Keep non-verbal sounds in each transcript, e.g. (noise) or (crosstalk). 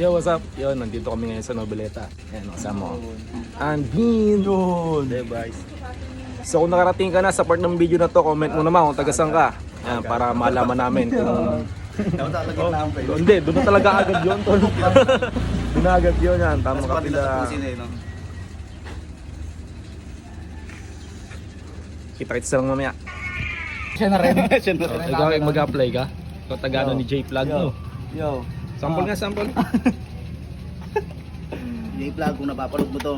Yo, what's up? Yo, nandito kami ngayon sa Noveleta. Ayan, kasama ko. And yun! Hey, guys. So kung nakarating ka na sa part ng video na to, comment mo naman kung taga saan ka. Ayan, para malaman namin kung... Dapat talaga ang Oh, hindi, doon na talaga agad yun, tol. (laughs) doon na agad yun, yan. Tama ka pila. eh? Kita-kits lang mamaya. Siya na rin. (laughs) Siya na Oh, ikaw mag-apply ka? Ikaw taga ni J Plug, no? Yo. Sample nga, sample. (laughs) Yung vlog kung napapanood mo to.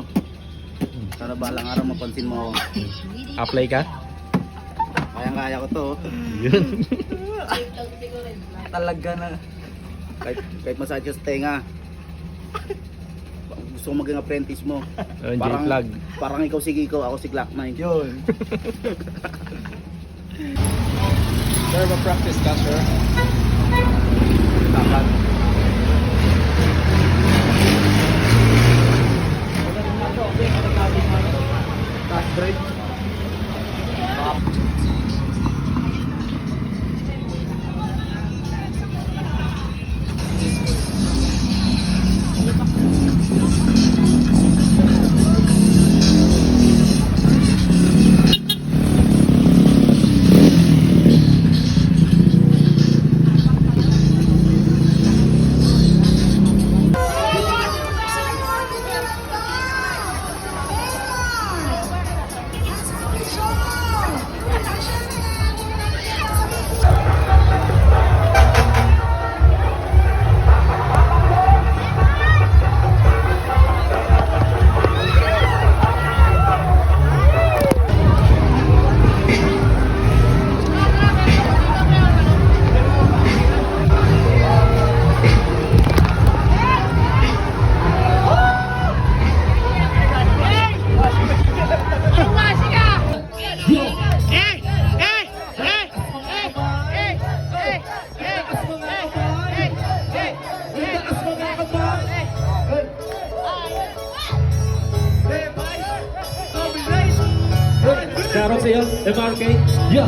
Sana balang araw mapansin mo ako. Apply ka? Kayang-kaya ko to. Yun. (laughs) Talaga na. Kahit, kahit massage sa tenga. Gusto ko maging apprentice mo. Oh, J Plug. parang ikaw si Kiko, ako si Glock 9. Yun. (laughs) Sir, ma-practice ka, sir? Dapat. 100. sa'yo, MRK? Yeah!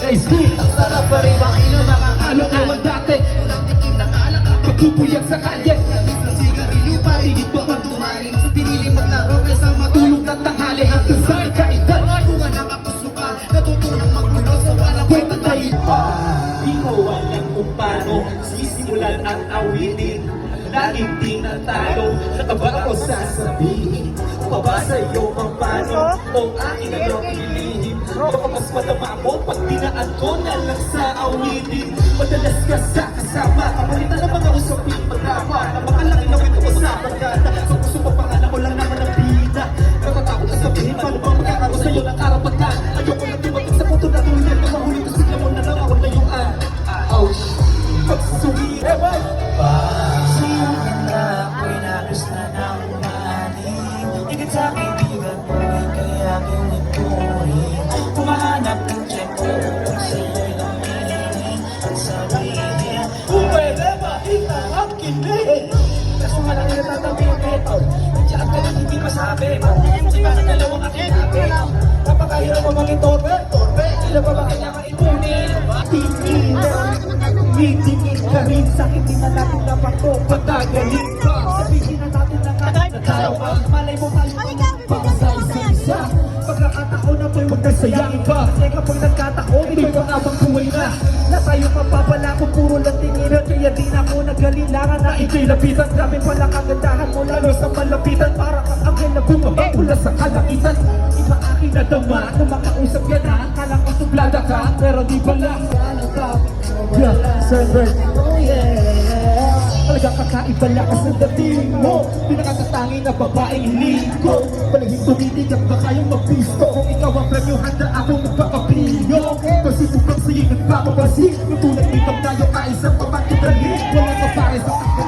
Hey, Steve! Ano ang sarap pa rin ang ino makakalo ka man dati? Walang tikim na alak pagpupuyag sa kalye. Labis ng sigarilyo pa, higit pa pag tumali Sa pinili mo na roble sa matulog na tanghali At sa kaitan, bunga ng kapusuka Natutunang magulo sa walang kwenta dahil pa Di ko alam kung paano sisimulan ang awitin. Laging tinatalo, nakabang ako sasabihin? Ba sa'yo ang paano? O akin ano ilihim. Baka mas madama mo pag dinaan ko na lang sa awitin Madalas ka sa kasama, kamulitan ng mga usapin Mo maging torpe Torpe, sila pa ba kailangan ipunin? Tingin ka rin sa hindi na natin dapat ko Patagaling ka Sabihin na Na tayo mapapala kung puro lang tinginan Kaya di na ako nagalilangan na ito'y lapitan. Grabe pala kagandahan mo lalo sa malapitan. Para kang anghel na bumaba mula sa kalangitan. Iba aking nadama na makausap ka na Akala ko suplada ka, pero di pala. Yeah, Sunburn Oh yeah Talagang kakaiba lakas ng dating mo. Pinakatatangi na babaeng ko. Palaging tumitigap ba kayong magpisto Kung ikaw ang premyo, handa akong magpapapilyo Kasi bukang sa'yo'y nagpapabasi Kung tulad nitong tayo ay isang pamagkadali Wala ka pare sa akin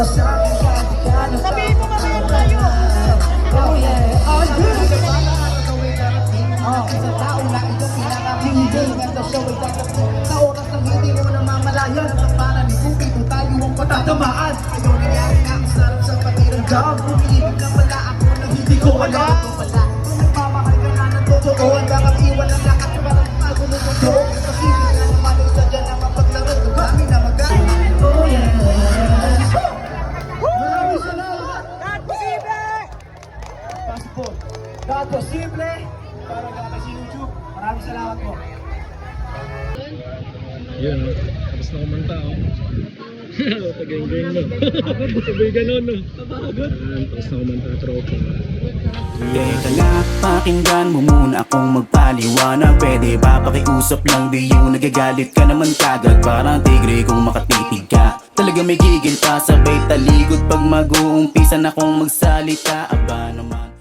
Sabihin mo mamaya tayo. Oh yeah. Oh, good. Oh, sa tao na ito pinakapinigil ng dasyaw ay tatapos. Sa oras ng hindi mo para ni Kuki kung tayo ang patatamaan. Ayaw nangyari na ang sarap sa patirang. God posible Para ka sa YouTube Maraming salamat po. Yun, tapos na kumanta, oh. Tagay-gay no. Sabay ganon, no. Tapos na kumanta, tropa. Teka nga, pakinggan mo muna akong magpaliwanag. Pwede ba pakiusap lang di yung nagagalit ka naman kagad? Parang tigre kung makatitig ka. Talaga may gigil pa sabay taligod Pag mag-uumpisa na akong magsalita Aba naman